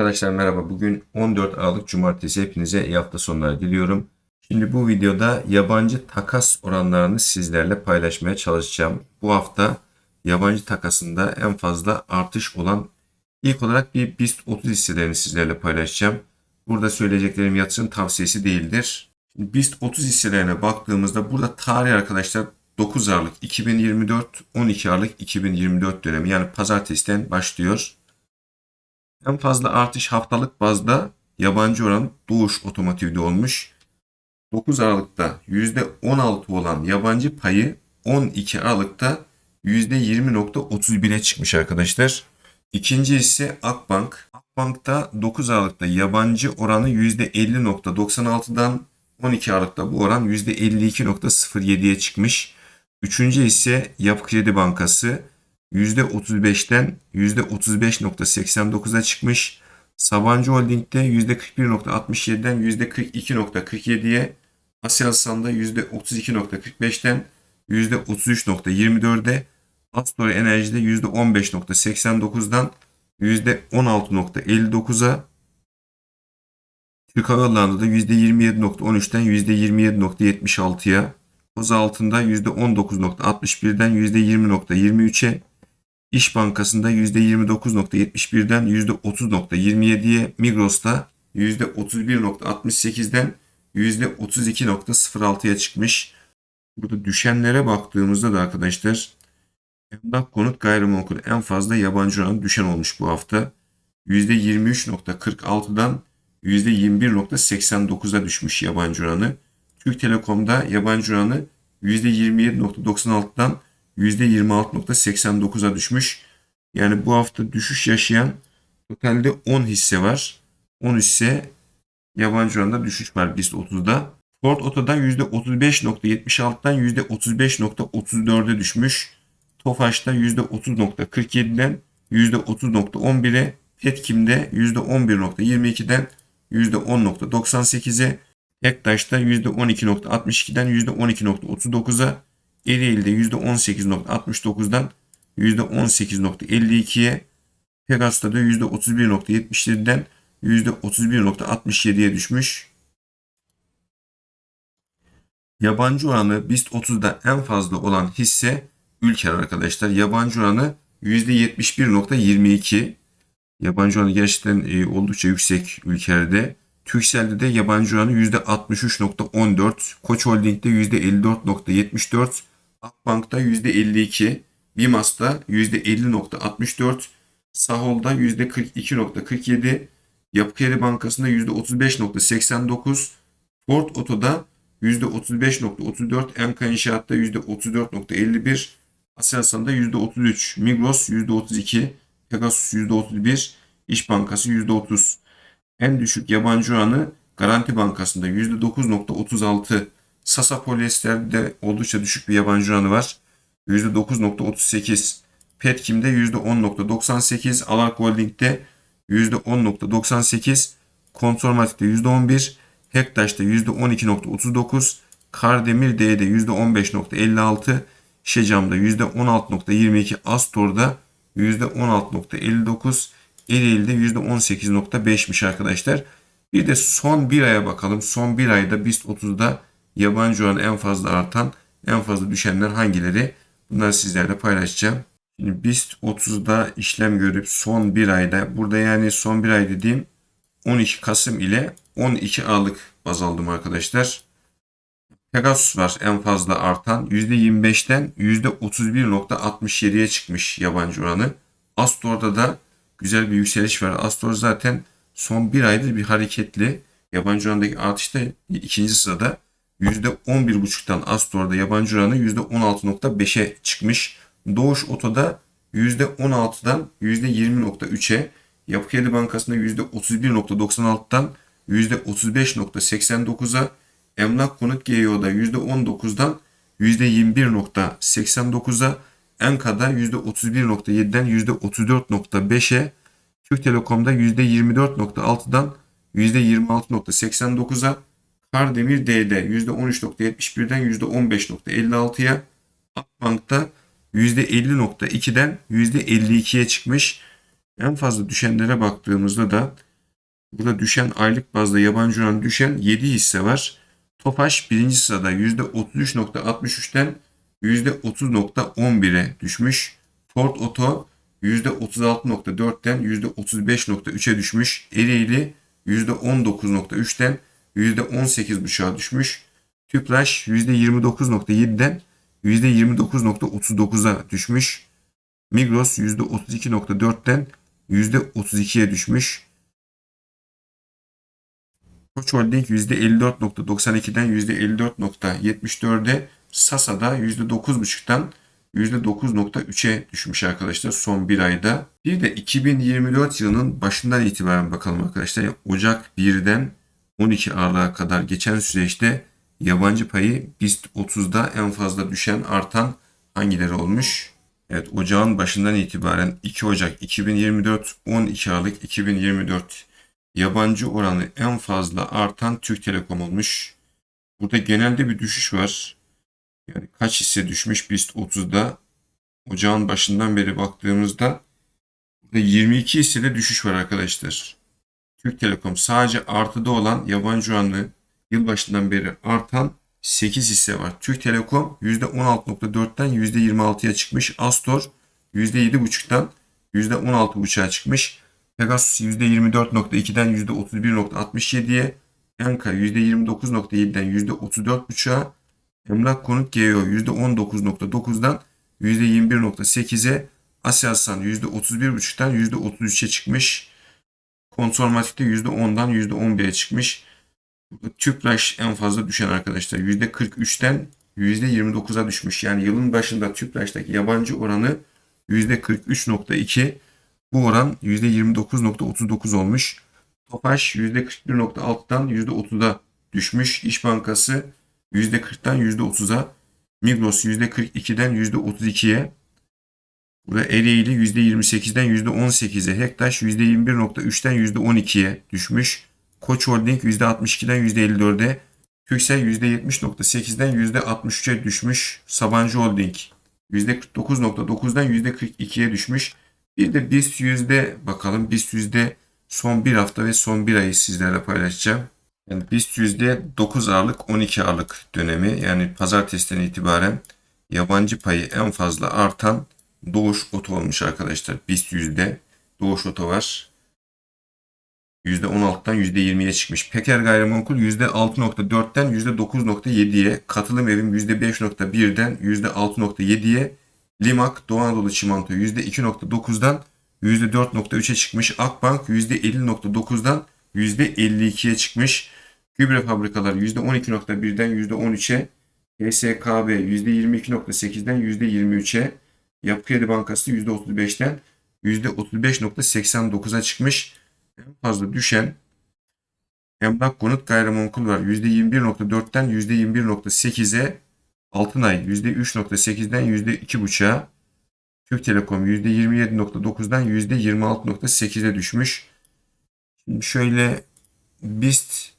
Arkadaşlar merhaba. Bugün 14 Aralık Cumartesi. Hepinize iyi hafta sonları diliyorum. Şimdi bu videoda yabancı takas oranlarını sizlerle paylaşmaya çalışacağım. Bu hafta yabancı takasında en fazla artış olan ilk olarak bir BIST 30 hisselerini sizlerle paylaşacağım. Burada söyleyeceklerim yatırım tavsiyesi değildir. Şimdi BIST 30 hisselerine baktığımızda burada tarih arkadaşlar 9 Aralık 2024 12 Aralık 2024 dönemi yani pazartesiden başlıyor. En fazla artış haftalık bazda yabancı oran Doğuş Otomotiv'de olmuş. 9 Aralık'ta %16 olan yabancı payı 12 Aralık'ta %20.31'e çıkmış arkadaşlar. İkinci ise Akbank. Akbank'ta 9 Aralık'ta yabancı oranı %50.96'dan 12 Aralık'ta bu oran %52.07'ye çıkmış. Üçüncü ise Yapı Kredi Bankası %35'ten %35.89'a çıkmış. Sabancı Holding'de %41.67'den %42.47'ye, Aselsan'da %32.45'ten %33.24'e, Astor Enerji'de %15.89'dan %16.59'a, Türk Hava Yolları'nda da %27.13'ten %27.76'ya, Koza altında %19.61'den %20.23'e, İş Bankası'nda %29.71'den %30.27'ye, Migros'ta %31.68'den %32.06'ya çıkmış. Burada düşenlere baktığımızda da arkadaşlar emlak konut gayrimenkul en fazla yabancı oranı düşen olmuş bu hafta. %23.46'dan %21.89'a düşmüş yabancı oranı. Türk Telekom'da yabancı oranı %27.96'dan %26.89'a düşmüş. Yani bu hafta düşüş yaşayan totalde 10 hisse var. 10 hisse yabancı oranda düşüş var BIST 30'da. Ford Oto'da %35.76'dan %35.34'e düşmüş. Tofaş'ta %30.47'den %30.11'e, Petkim'de %11.22'den %10.98'e, Ektaş'ta %12.62'den %12.39'a, Ereğli'de %18.69'dan %18.52'ye, Pegasus'ta da %31.77'den %31.67'ye düşmüş. Yabancı oranı BIST 30'da en fazla olan hisse Ülker arkadaşlar. Yabancı oranı %71.22. Yabancı oranı gerçekten e, oldukça yüksek Ülker'de. Türkcell'de de yabancı oranı %63.14. Koç Holding'de %54.74. Akbank'ta %52. Bimas'ta %50.64. Sahol'da %42.47. Yapı Kredi Bankası'nda %35.89. Ford Oto'da %35.34. Enka İnşaat'ta %34.51. Aselsan'da %33. Migros %32. Pegasus %31. İş Bankası %30. En düşük yabancı oranı Garanti Bankası'nda %9.36. Sasa Polyester'de oldukça düşük bir yabancı oranı var. %9.38. Petkim'de %10.98. Alark Holding'de %10.98. Kontrolmatik'te %11. Hektaş'ta %12.39. Kardemir D'de %15.56. Şecam'da %16.22. Astor'da %16.59. Ereğli'de %18.5'miş arkadaşlar. Bir de son bir aya bakalım. Son bir ayda BIST 30'da yabancı oran en fazla artan, en fazla düşenler hangileri? Bunları sizlerle paylaşacağım. Şimdi BIST 30'da işlem görüp son bir ayda, burada yani son bir ay dediğim 12 Kasım ile 12 Aralık baz aldım arkadaşlar. Pegasus var en fazla artan. %25'ten %31.67'ye çıkmış yabancı oranı. Astor'da da güzel bir yükseliş var. Astor zaten son bir aydır bir hareketli. Yabancı orandaki artışta ikinci sırada. %11.5'tan Astor'da yabancı oranı %16.5'e çıkmış. Doğuş Oto'da %16'dan %20.3'e, Yapı Kredi Bankası'nda %31.96'dan %35.89'a, Emlak Konut GEO'da %19'dan %21.89'a, Enka'da %31.7'den %34.5'e, Türk Telekom'da %24.6'dan %26.89'a, Kardemir D'de %13.71'den %15.56'ya, Akbank'ta %50.2'den %52'ye çıkmış. En fazla düşenlere baktığımızda da Burada düşen aylık bazda yabancı oran düşen 7 hisse var. Tofaş birinci sırada %33.63'ten %30.11'e düşmüş. Ford Oto %36.4'ten %35.3'e düşmüş. Ereğli %19.3'ten %18.5'a düşmüş. Tüpraş %29.7'den %29.39'a düşmüş. Migros %32.4'ten %32'ye düşmüş. Koç Holding %54.92'den %54.74'e Sasa'da %9.5'tan %9.3'e düşmüş arkadaşlar son bir ayda. Bir de 2024 yılının başından itibaren bakalım arkadaşlar. Yani Ocak 1'den 12 Aralık'a kadar geçen süreçte yabancı payı BIST 30'da en fazla düşen artan hangileri olmuş? Evet ocağın başından itibaren 2 Ocak 2024 12 Aralık 2024 yabancı oranı en fazla artan Türk Telekom olmuş. Burada genelde bir düşüş var. Yani kaç hisse düşmüş BIST 30'da ocağın başından beri baktığımızda burada 22 hissede düşüş var arkadaşlar. Türk Telekom sadece artıda olan yabancı oranlı yılbaşından beri artan 8 hisse var. Türk Telekom %16.4'ten %26'ya çıkmış. Astor %7.5'tan %16.5'a çıkmış. Pegasus %24.2'den %31.67'ye. Enka %29.7'den %34.5'a. Emlak Konut GEO %19.9'dan %21.8'e. Aselsan %31.5'tan %33'e çıkmış. Konsormatik'te %10'dan %11'e çıkmış. Tüpraş en fazla düşen arkadaşlar. %43'ten %29'a düşmüş. Yani yılın başında Tüpraş'taki yabancı oranı %43.2. Bu oran %29.39 olmuş. Tofaş %41.6'dan %30'a düşmüş. İş Bankası %40'dan %30'a. Migros %42'den %32'ye. Burada Ereğli %28'den %18'e. Hektaş %21.3'ten %12'ye düşmüş. Koç Holding %62'den %54'e. Türksel %70.8'den %63'e düşmüş. Sabancı Holding %49.9'dan %42'ye düşmüş. Bir de BIST yüzde bakalım. BIST yüzde son bir hafta ve son bir ayı sizlerle paylaşacağım. Yani BIST yüzde 9 Aralık 12 Aralık dönemi yani pazartesiden itibaren yabancı payı en fazla artan Doğuş Oto olmuş arkadaşlar. BIST yüzde Doğuş Oto var. %16'dan %20'ye çıkmış. Peker Gayrimenkul %6.4'ten %9.7'ye, Katılım Evim %5.1'den %6.7'ye, Limak Doğu Anadolu Çimento %2.9'dan %4.3'e çıkmış. Akbank %50.9'dan %52'ye çıkmış. Gübre fabrikaları %12.1'den %13'e, HSKB %22.8'den %23'e, Yapı Kredi Bankası %35'ten %35.89'a çıkmış. En fazla düşen Emlak Konut Gayrimenkul var. %21.4'ten %21.8'e Altınay %3.8'den %2.5'a, Türk Telekom %27.9'dan %26.8'e düşmüş. Şimdi şöyle BIST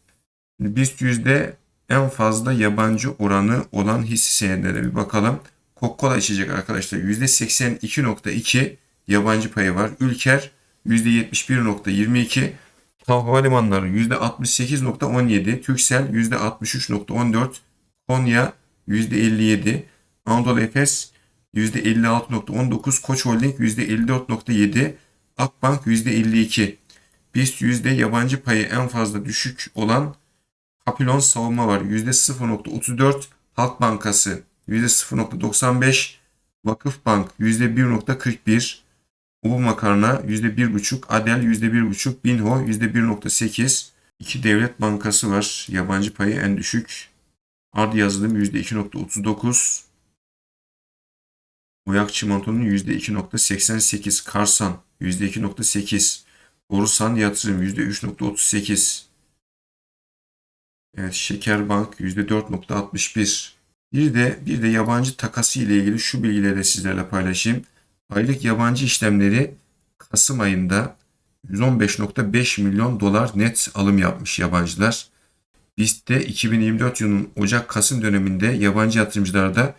BIST yüzde en fazla yabancı oranı olan hisse senedine bir bakalım. Coca-Cola içecek arkadaşlar %82.2 yabancı payı var. Ülker %71.22 Havalimanları %68.17 Türksel %63.14 Konya %57, Anadolu Efes %56.19, Koç Holding %54.7, Akbank %52. BIST yüzde yabancı payı en fazla düşük olan Kapilon Savunma var. %0.34, Halk Bankası %0.95, Vakıfbank %1.41, Ubu Makarna %1.5, Adel %1.5, Binho %1.8, İki devlet bankası var. Yabancı payı en düşük. Ard yazılım %2.39. Oyak çimentonun %2.88. Karsan %2.8. Borusan yatırım %3.38. Evet, Şekerbank %4.61. Bir de bir de yabancı takası ile ilgili şu bilgileri de sizlerle paylaşayım. Aylık yabancı işlemleri Kasım ayında 115.5 milyon dolar net alım yapmış yabancılar. BIST'te 2024 yılının Ocak-Kasım döneminde yabancı yatırımcılarda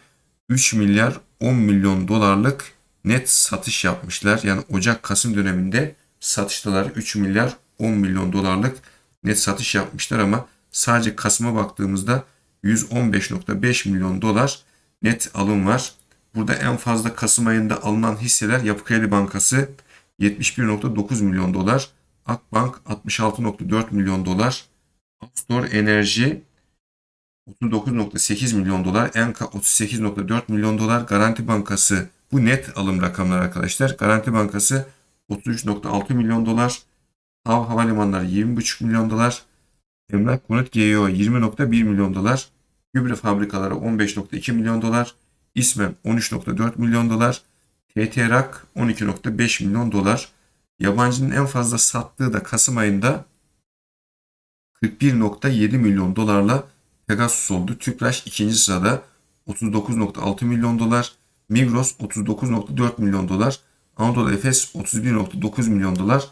3 milyar 10 milyon dolarlık net satış yapmışlar. Yani Ocak-Kasım döneminde satıştalar 3 milyar 10 milyon dolarlık net satış yapmışlar ama sadece Kasım'a baktığımızda 115.5 milyon dolar net alım var. Burada en fazla Kasım ayında alınan hisseler Yapı Kredi Bankası 71.9 milyon dolar, Akbank 66.4 milyon dolar, Upstore Enerji 39.8 milyon dolar, Enka 38.4 milyon dolar, Garanti Bankası bu net alım rakamları arkadaşlar. Garanti Bankası 33.6 milyon dolar, Hav Havalimanları 20.5 milyon dolar, Emlak Konut GEO 20.1 milyon dolar, Gübre Fabrikaları 15.2 milyon dolar, İSMEM 13.4 milyon dolar, TTRAK 12.5 milyon dolar. Yabancının en fazla sattığı da Kasım ayında 41.7 milyon dolarla Pegasus oldu. Tüpraş ikinci sırada 39.6 milyon dolar. Migros 39.4 milyon dolar. Anadolu Efes 31.9 milyon dolar.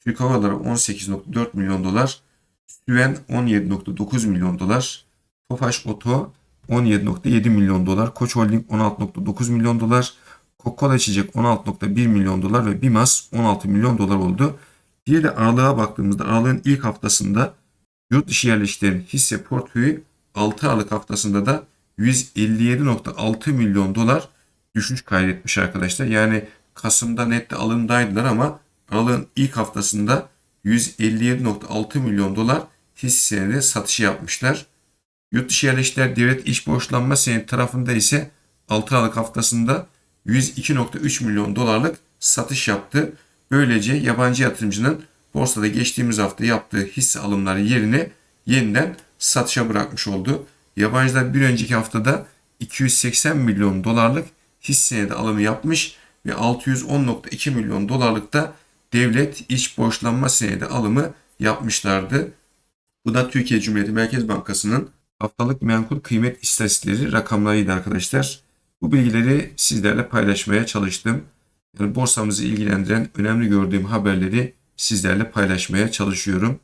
Türk Hava Yolları 18.4 milyon dolar. Süven 17.9 milyon dolar. Tofaş Oto 17.7 milyon dolar. Koç Holding 16.9 milyon dolar. Coca-Cola içecek 16.1 milyon dolar ve Bimas 16 milyon dolar oldu. Diğer de aralığa baktığımızda aralığın ilk haftasında yurt dışı yerleşiklerin hisse portföyü 6 Aralık haftasında da 157.6 milyon dolar düşüş kaydetmiş arkadaşlar. Yani Kasım'da nette alımdaydılar ama aralığın ilk haftasında 157.6 milyon dolar hisse senedi satışı yapmışlar. Yurt dışı yerleşikler devlet iş borçlanma senedi tarafında ise 6 Aralık haftasında 102.3 milyon dolarlık satış yaptı. Böylece yabancı yatırımcının borsada geçtiğimiz hafta yaptığı hisse alımları yerine yeniden satışa bırakmış oldu. Yabancılar bir önceki haftada 280 milyon dolarlık hisse senedi alımı yapmış ve 610.2 milyon dolarlık da devlet iç borçlanma senedi alımı yapmışlardı. Bu da Türkiye Cumhuriyeti Merkez Bankası'nın haftalık menkul kıymet istatistikleri rakamlarıydı arkadaşlar. Bu bilgileri sizlerle paylaşmaya çalıştım. Yani borsamızı ilgilendiren önemli gördüğüm haberleri sizlerle paylaşmaya çalışıyorum.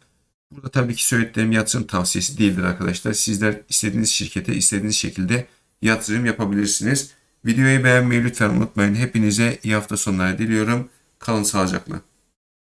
Burada tabii ki söylediklerim yatırım tavsiyesi değildir arkadaşlar. Sizler istediğiniz şirkete istediğiniz şekilde yatırım yapabilirsiniz. Videoyu beğenmeyi lütfen unutmayın. Hepinize iyi hafta sonları diliyorum. Kalın sağlıcakla.